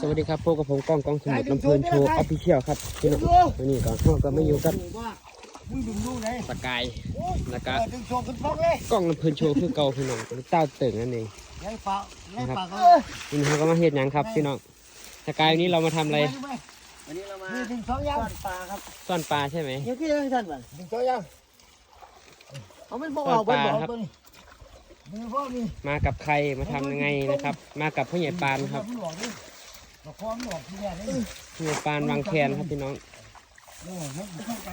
สวัสดีครับพวกกับผมกล้องกล้องสมุดลำเพลินโชว์ออฟฟิเชียลครับพี่น้องวันนี้ก่อนเราก็ไม่อยู่กับมึงดึงดูไหนสกายแล้วก็ดึงโชว์ขึ้นฟอกเลยกล้องลำเพลินโชว์คือเก่าพี่น้องเต้าเติ่งนั่นเองไงฝาไงฝาก็วันนี้เราก็มาเฮ็ดหยังครับพี่น้องสกายวันนี้เรามาทำอะไรวันนี้เรามานี่ดึงสองยางทอดปลาครับซ่อนปลาใช่ไหมเดี๋ยวพี่ยังท่านบ่ดึงสองยางเอาไม่บอกเอาไปบอกครับตัวนี้ดึงฟอกนี่ มากับใครมาทำยังไงนะครับ มากับพ่อใหญ่ปานครับหลอกนี่หลอกคอมหลอกที่แรกนี่พ่อใหญ่ปานวางแคนครับพี่น้องโอ้ยดึงไป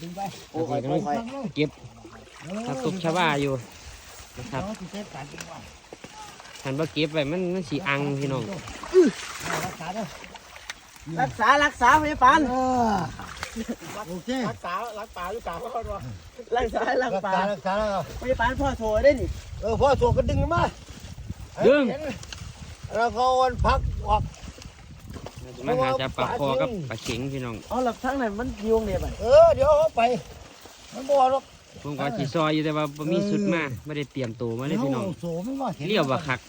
ดึงไปโอ้ยกำลังโอ้ยเก็บผักตบชวาอยู่นะครับเขาติดเจ็บกันจังหวะหันว่าเก็บไปมันมันสีอังพี่น้อง รักษาด้วยรักษารักษาพยาบาลเออโอเครักษารักษาหรือเปล่าเขาบอกรักษารัรักกษาษารักษาแล้วพยาบาลพ่อโทรได้นี่เออพ่อส่งก็ดึงมาดึงแล้วก็วันพักออกมาหาจับปลาคอกับปลาเข็งพี่น้องเอาหลับทั้งนั้นมันยวงเนี่ยบ่เออเดี๋ยวเขาไป มันบ่หรอกผมก็สีซอยอยู่แต่ว่าบ่มีสุดมาไม่ได้เตรียมตัวมาเลยพี่น้องโสมว่าห็นเลี้ยวบ่คัก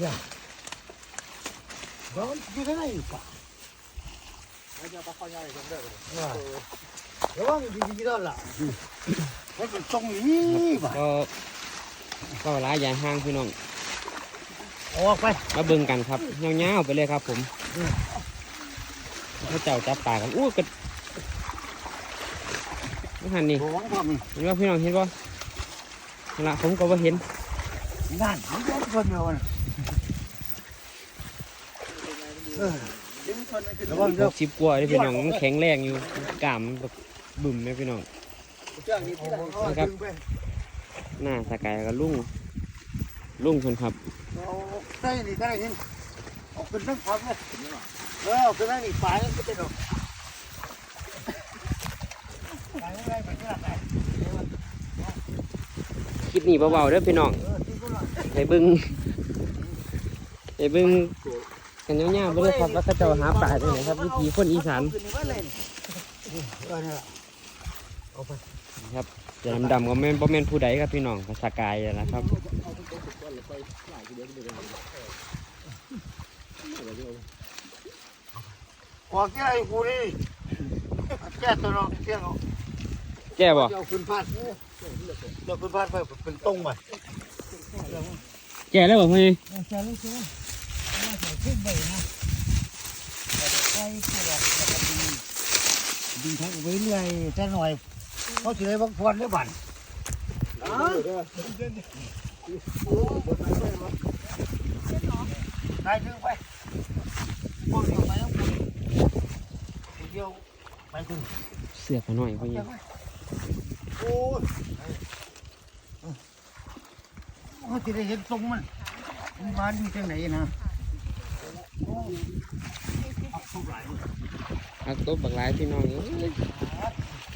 เนี่ยเดี๋ยวมันอยู่ข้างในอยู่ป่ะ เดี๋ยวว่ามันดีๆแล้วล่ะมันเป็นตรงนี้ป่ะก็ก็หลายอย่างห้างพี่น้องออกไปมาเบิ่งกันครับเงาวๆไปเลยครับ ผมพระเจ้าจับปลากันอู้กระไม่หันนี่หวงพ่อมึงเห็นว่าพี่น้องเห็นป่นั่นละผมก็ว่าเห็นนั่นมันก็ค หเด้อกสิบกว่าเลยพี่น้องมันแข็งแรงอยู่กล้ามแบบบึ้มเลยพี่น้องเครื่องนี้ที่หลังนะครับหน้าสกายกับลุงลุงคนครับเอาใส่นี่ใส่นี่ออกเป็นทั้งพักเลยเออเอาเป็นทั้งนี่ฝ่ายก็เป็นดอกฝ่ายอะไรแบบนี้ล่ะคลิปนี้เบาๆเด้อพี่น้องเออที่ก็ล่ะไปเบิ่งไปเบิ่ง กันเงาวๆไปเลยครับว่าเขาเจ้าหาปลาที่ไหนครับวิถีคนอีสานขึ้นนี่ว่าเลยนี่เออนี่ล่ะเอาไปครับจะดำๆก็แม่นบ่แม่นผู้ใดครับพี่น้องก็สกายนั่นนะครับออกที่ไหนกูนี่แก้ตัวน้องเที่ยงเอาแก้บ่เจ้าคุณพาดเจ้าคุณพาดไปเป็นตรงไปแก้แล้วบ่พี่แก้ลูกเสือว่าใส่ขึ้นไปนะใส่ขวดแล้วก็ดึงดึงทักไว้เรื่อยแต่หน่ อยเขาจะได้บางพรได้บั่นอ๋อได้ดึงไปพวกเดียวไปแล้วเดียวไปถึงเสือกม ผักตบบักหลายพี่น้องเอ้ย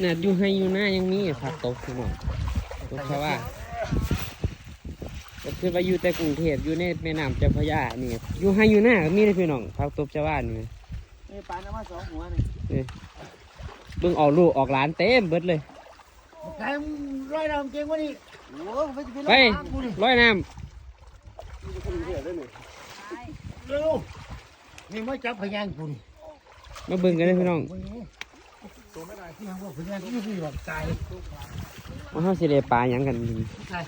เนี่ยอยู่ให้อยู่หน้ายังมีผักตบพี่น้องตบชาวาก็คือว่าอยู่แต่กรุงเทพอยู่ในแม่น้ำเจ้าพระยานี่อยู่ให้อยู่หน้าก็มีเลยพี่น้องผักตบชาวานี่พยาบาลเอามาสองหัวนี่เบิ่งออกลูกออกหลานเต็มเบิดเลยไก่ร้อยดำเก่งวะนี่โอ้ไปจะเป็นไปร้อยน้เร็ว นี่มาจับพยานกูนี่ำมาเบิ่งกันเลยพี่น้องตัวไม่ได้ที่ยังว่าพยานที่คือแบบตายว่าเขาสิได้ปลาหยังกันดีตาย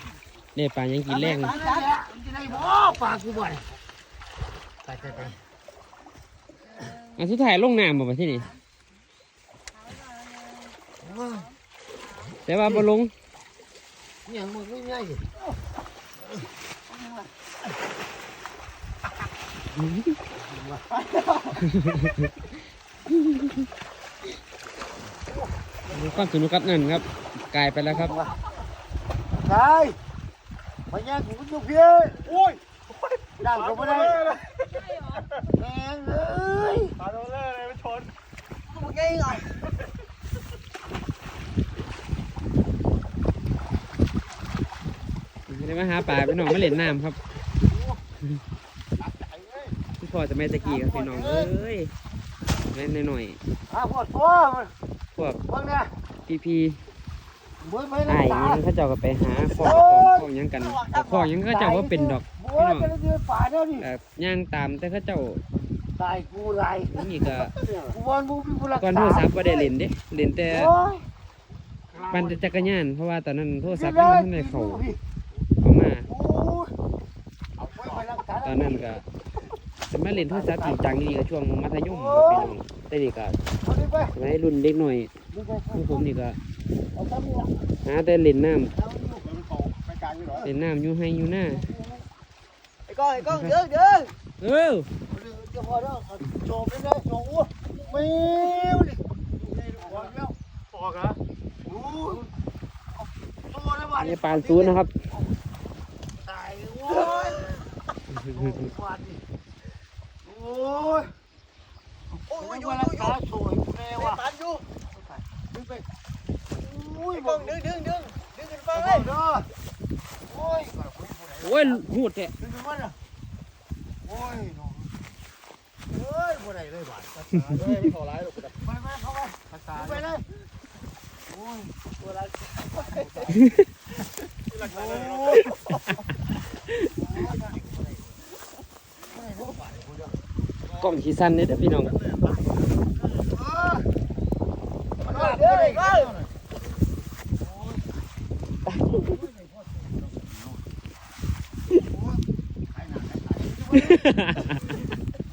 ได้ปลาหยังกินแรงตายแล้วจะได้บ่ปากกูบ่อยตายตายตายอันสุดท้ายลงน้ำบ่มาที่นี่ว้าแต่ว่าบ่ลงนี่ยังมึงไม่ง่าย สิมีความสนุกกับนั่นครับกลายไปแล้วครับตายพยานกูก็ยุบเพี้ยโอ้ยดังกูไม่ได้แม่งเอ้ยมาโดนเลยไปชนมึงเก่งเหรอไม่ได้มาหาปลาพี่น้องมาเล่นน้ำครับ พี่พ่อจะแม่ตะกี้ครับพี่น้องเอ้ยแม่นหน่อยอาพวกตัวมันๆพวกพวกเนี่ยพี่พีบุ้ยไปไอ้เลยายตายังเขาเจ้าก็ไปหาข้อตอนข้อหยังกันแต่ข้อหยังเขาเจ้าว่าเป็นดอกบโอ้ยจะได้เดือป่าแล้วนี่เอ่อย่างตามแต่เขาเจ้าตายกูไรนี่ก็กูวันมึงเป็นผู้รักษาก่อนโทรศัพท์บ่ได้เล่นเด้เล่นแต่โอ้ยปั่นแต่จักรยานเพราะว่าตอนนั้นโทรศัพท์ได้ยังไม่ได้เข้าเข้ามาโอ้ยเอาไว้ไปรักษาตอนนั้นก็ จะมาเล่นโทรศัพท์จริงจังนี่ก็ช่วงมัธยมครับพี่น้องแต่นี่ก็เอาดิไปสมัยรุ่นเด็กหน่อยดูไปของผมนี่ก็เอาตั้งนี่ละหาแต่เล่นน้ำเอาลูกมันเขาไปกลางนี่เหรอเล่นน้ำอยู่ให้อยู่หน้าไอ้ก้องไอ้ก้องเด้อเด้อเออเดี๋ยวพอแล้วโจมไม่ได้โจมอ้วไม่ดิพอแล้วปอกเหรอโอ้ยโซ่ได้บ้านนี่ปานซูนนะครับตายโอ้ยโอ้ ยโอ้ยโอ้ยอยู่อยู่อยู่สวยแม่ไอ้ว่ะปานอยู่ดึงไปโอ้ยไอ้บก้ออกงดึงดึงดึงดึงขึ้นไปฟังเลยยโอ้ยโอ้ยหูดแท้ดึงขึ้นมาน่ะโอ้ยน้องเฮ้ยบ่ได้เลยบาดเฮ้ยมันขอร้ายหรอกไปไปเข้าไปไปเลยโอ้ยตัวร้ายโอ้ย ก ล้องขี้สั้นเนี่ยเด้อพี่น้องเด้ว่าอบ่ได้เด้อ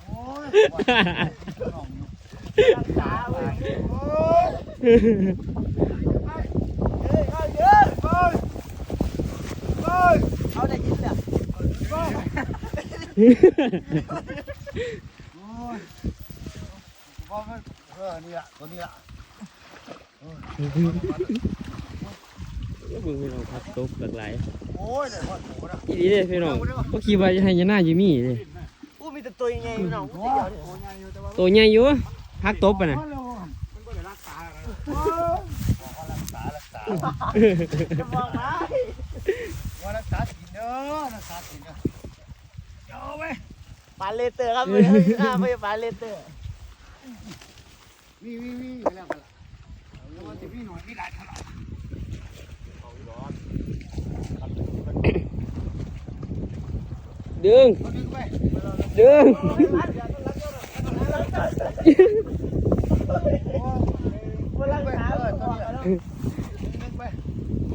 โอ้ยรักษาเว้ยโอ้ยเฮ้ยเอาเด้อเฮ้ยเฮ้ยเอาได้ยินแล้วโอ้ยว่ามันเออนี่ละตัวนี้ละเบิ่งพี่น้องครับตกหลากหลายโอ้ยได้พอโถนะอีดีเด้พี่น้องบ่คิดว่าจะให้ยาหน้าอยู่มีเลยอู้มีแต่ตัวใหญ่ๆน้องโอ้เดียยวนี่โอ้ยอยู่แต่ว่าตัวใหญ่อยู่พักตบปะน่ะมันก็ได้รักษาโอ้ยรักษารักษาจะมองมาว่ารักษากินเด้อรักษากินเด้อเดี๋ยวไปปาเลเตอร์ครับเฮ้ยอ่าไม่ปาเลเตอร์ วีวีวีไปแล้วไปแล้วแล้วมันจะมีหน่อยมีหลายขนาดดึง ดึงไปดึงโอ้ยคนรักษาเออตัตัววนี้แล้วดึงไป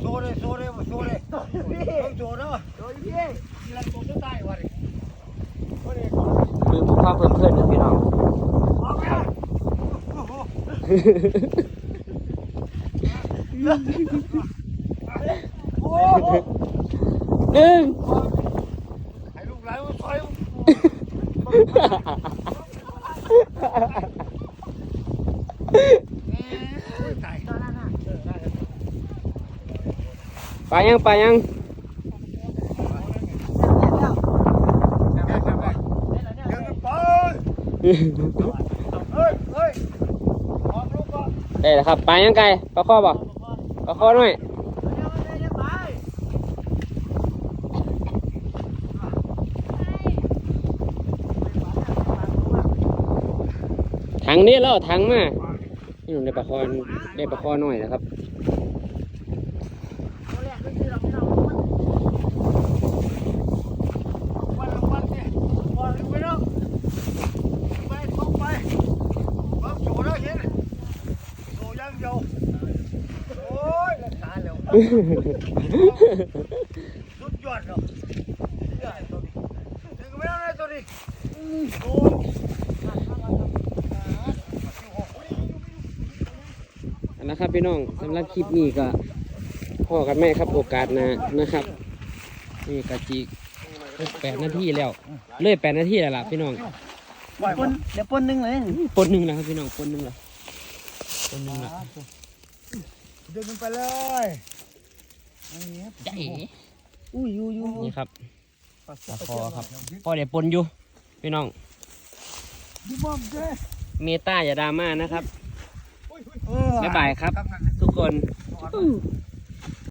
โซ่เลยโซ่เลยโซ่เลยต้องโซ่เนาะตัวพี่มีรักตัวจะตายวะดิดึงความเพื่อนๆเด้อพี่น้อง ออกแล้วโอ้โหโอ้โหดึงให้ลูกหลานมาซอยไปยังไปยังเฮ้ยเฮ้ยออกลูกก่อน ได้แล้วครับไปยังไกลปลาข้อบ่ปลาข้อหน่อยถังนี้แล้วถังมานี่หนุ่มได้ปลาคอได้ปลาคอหน่อยนะครับ วันวันเนี่ยวันไปแล้วไปตกไปบังโจแล้วเห็นโจยังเดียวโอ้ยรักษาแล้ว สุดยอดเนาะใหญ่ตัวนี้ถึงไม่ได้เลยตัวนี้โอ้ยนะครับพี่น้องสำหรับคลิปนี้ก็พอกันไหมครับโอกาสหนะนะครับ นี่กะจีแปดนาทีแล้วเลยแปดนาทีแล้วล่ะพี่น้องปนเดี๋ยวปนหนึ่งเลยปนหนึ่งแล้วครับพี่น้องปนหนึ่งแล้วปนหนึ่งแล้วเดินไปเลย นี่ใจอุ้ยอยู่อยู่นี่ครับปลาคอครับพอเดี๋ยวปนอยู่พี่น้องดิบอมเจ้เมตาอย่าดราม่านะครับเออบ๊ายบายครับทำงานทุกคน